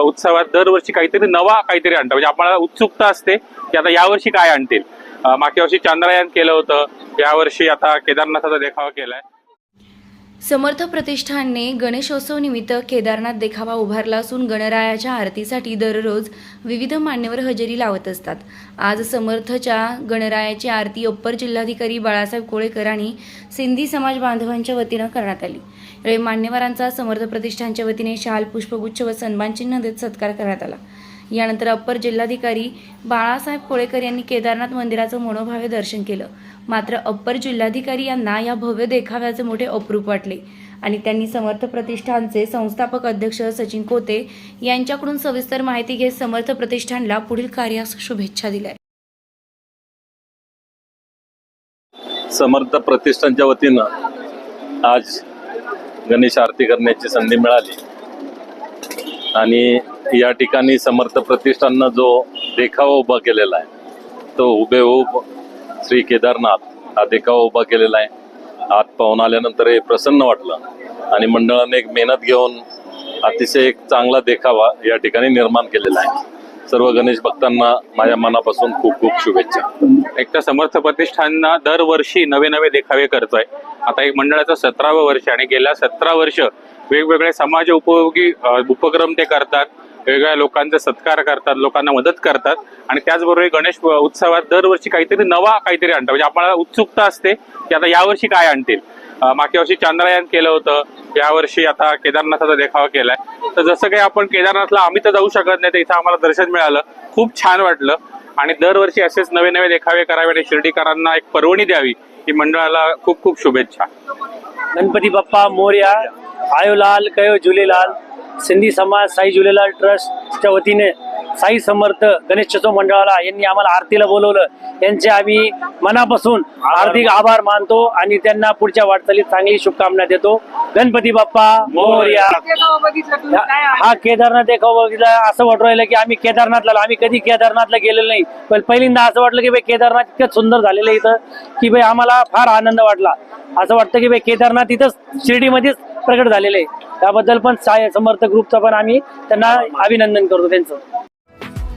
उत्सवात दरवर्षी काहीतरी नवा काहीतरी आणतात. म्हणजे आम्हाला उत्सुकता असते की आता यावर्षी काय आणतील. मागच्या वर्षी चांद्रयान केलं होतं. यावर्षी आता केदारनाथाचा देखावा केलाय. समर्थ प्रतिष्ठानने गणेशोत्सव निमित्त केदारनाथ देखावा उभारला असून गणरायाच्या आरतीसाठी दररोज विविध मान्यवर हजेरी लावत असतात. आज समर्थच्या गणरायाची आरती अप्पर जिल्हाधिकारी बाळासाहेब कोळेकर आणि सिंधी समाज बांधवांच्या वतीनं करण्यात आली. यावेळी मान्यवरांचा समर्थ प्रतिष्ठानच्या वतीने शाल पुष्पगुच्छ व सन्मानचिन्ह देत सत्कार करण्यात आला. यानंतर अप्पर जिल्हाधिकारी बाळासाहेब कोळेकर यांनी केदारनाथ मंदिराचं मनोभावे दर्शन केलं. मात्र अप्पर जिल्हाधिकारी यांना या भव्य देखाव्याचे मोठे अप्रूप वाटले. आणि त्यांनी समर्थ प्रतिष्ठानचे संस्थापक अध्यक्ष सचिन कोते यांच्याकडून सविस्तर माहिती घेत समर्थ प्रतिष्ठानला पुढील कार्यास शुभेच्छा दिल्या. समर्थ प्रतिष्ठानच्या वतीनं आज गणेश आरती करण्याची संधी मिळाली. आणि या ठिकाणी समर्थ प्रतिष्ठाननं जो देखावा उभा केलेला आहे तो हुबेहूब श्री केदारनाथ हा देखावा उभा केलेला आहे. आत पाहून आल्यानंतर हे प्रसन्न वाटलं आणि मंडळाने एक मेहनत घेऊन अतिशय एक चांगला देखावा या ठिकाणी निर्माण केलेला आहे. सर्व गणेश भक्तांना माझ्या मनापासून खूप खूप शुभेच्छा. एक तर समर्थ प्रतिष्ठान दरवर्षी नवे नवे देखावे करतोय. आता एक मंडळाचं सतरावं वर्ष आणि गेल्या सतरा वर्ष वेगवेगळे समाज उपयोगी उपक्रम ते करतात. वेगवेगळ्या लोकांचा सत्कार करतात लोकांना मदत करतात आणि त्याचबरोबर गणेश उत्सवात दरवर्षी काहीतरी नवा काहीतरी आणतात. म्हणजे आम्हाला उत्सुकता असते की आता यावर्षी काय आणतील. मागच्या वर्षी चांद्रयान केलं होतं यावर्षी आता केदारनाथाचा देखावा केलाय. तर जसं काही आपण केदारनाथला आम्ही तर जाऊ शकत नाही तर इथं आम्हाला दर्शन मिळालं. खूप छान वाटलं. आणि दरवर्षी असेच नवे नवे देखावे करावे आणि शिर्डीकरांना एक पर्वणी द्यावी ही मंडळाला खूप खूप शुभेच्छा. गणपती बाप्पा मोर्या आयोलाल कयो झुलेलाल सिंधी समाज साई झुलेलाल ट्रस्टच्या वतीने साई समर्थ गणेशोत्सव मंडळाला यांनी आम्हाला आरतीला बोलवलं. यांचे आम्ही मनापासून हार्दिक आभार मानतो आणि त्यांना पुढच्या वाटचालीत चांगली शुभकामना देतो. गणपती बाप्पा मोर्या. हा केदारनाथ देखावा बघितला. असं वाटू राहिलं की आम्ही केदारनाथला आम्ही कधी केदारनाथला गेलेलो नाही. पण पहिल्यांदा असं वाटलं की बाई केदारनाथ इतकं सुंदर झालेलं इथं की बाई आम्हाला फार आनंद वाटला. असं वाटतं की बाई केदारनाथ इथंच शिर्डीमध्येच प्रकट झालेलं आहे. त्याबद्दल पण साय समर्थ ग्रुपचं पण आम्ही त्यांना अभिनंदन करतो त्यांचं.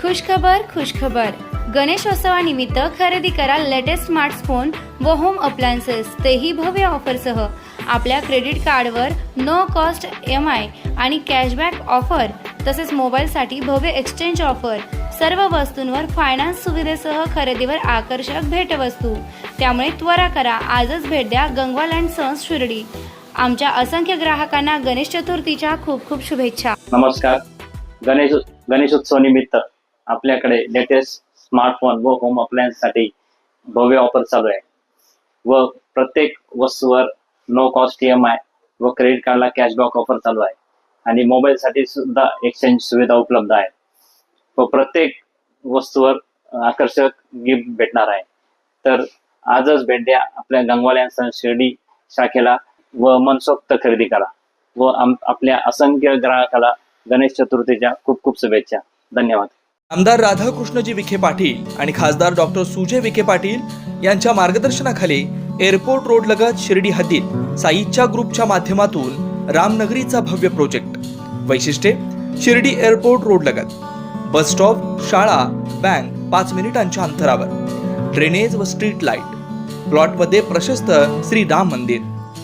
खुशखबर खुशखबर. गणेशोत्सवानिमित्त खरेदी करा लेटेस्ट स्मार्टफोन व होम अप्लायन्सेस तेही भव्य ऑफरसह आपल्या क्रेडिट कार्डवर नो कॉस्ट एम आय आणि कॅशबॅक ऑफर तसेच मोबाईलसाठी भव्य एक्सचेंज ऑफर सर्व वस्तूंवर फायनान्स सुविधेसह खरेदीवर आकर्षक भेटवस्तू. त्यामुळे त्वरा करा. आजच भेट द्या गंगवाल अँड सन्स शिर्डी. आमच्या असंख्य ग्राहकांना गणेश चतुर्थीच्या खूप खूप शुभेच्छा. नमस्कार. गणेश गणेशोत्सव निमित्त आपल्याकडे लेटेस्ट स्मार्टफोन व होम अप्लायन्ससाठी भव्य ऑफर चालू आहे. व प्रत्येक वस्तूवर no cost E M I व क्रेडिट कार्डला कॅशबॅक ऑफर चालू आहे. आणि मोबाईलसाठी सुद्धा एक्सचेंज सुविधा उपलब्ध आहे. व प्रत्येक वस्तूवर आकर्षक गिफ्ट भेटणार आहे. तर आजच भेट द्या आपल्या गंगवाल्या शिर्डी शाखेला. व मनसोक्त खरेदी करा. व आपल्या असंख्य ग्राहकाला गणेश चतुर्थीच्या खूप खूप शुभेच्छा. धन्यवाद. आमदार राधाकृष्णजी विखे पाटील आणि खासदार डॉक्टर सुजय विखे पाटील यांच्या मार्गदर्शनाखाली एअरपोर्ट रोड लगत शिर्डी हद्दीत साईच्या ग्रुपच्या माध्यमातून रामनगरीचा भव्य प्रोजेक्ट. वैशिष्ट्ये शिर्डी एअरपोर्ट रोड लगत. बस स्टॉप शाळा बँक पाच मिनिटांच्या अंतरावर. ड्रेनेज व स्ट्रीट लाइट. प्लॉटमध्ये प्रशस्त श्री राम मंदिर.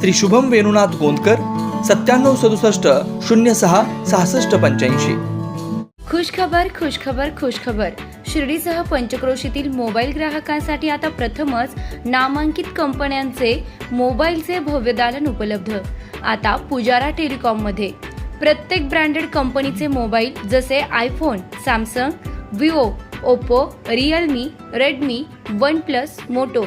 श्री शुभम वेणुनाथ गोंदकर सत्त्याण्णव सदुसष्ट शून्य सहा सहासष्ट पंच्याऐंशी. खुशखबर खुशखबर खुशखबर. शिर्डीसह पंचक्रोशीतील मोबाईल ग्राहकांसाठी आता प्रथमच नामांकित कंपन्यांचे मोबाईलचे भव्य दालन उपलब्ध. आता पुजारा टेलिकॉममध्ये. प्रत्येक ब्रँडेड कंपनीचे मोबाईल जसे iPhone Samsung Vivo Oppo Realme Redmi OnePlus Moto.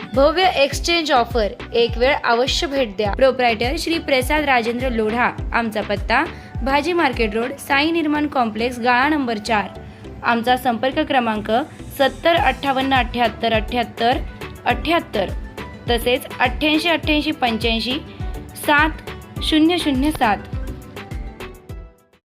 भव्य एक्सचेंज ऑफर एक वेळ अवश्य भेट द्या. प्रोप्रायटर श्री प्रसाद राजेंद्र लोढा आमचा पत्ता भाजी मार्केट रोड साई निर्माण कॉम्प्लेक्स गाळा नंबर चार. आमचा संपर्क क्रमांक सत्तर अठ्ठावन्न अठ्ठ्याहत्तर अठ्ठ्याहत्तर अठ्ठ्याहत्तर तसेच अठ्ठ्याऐंशी अठ्ठ्याऐंशी पंच्याऐंशी सात शून्य शून्य सात.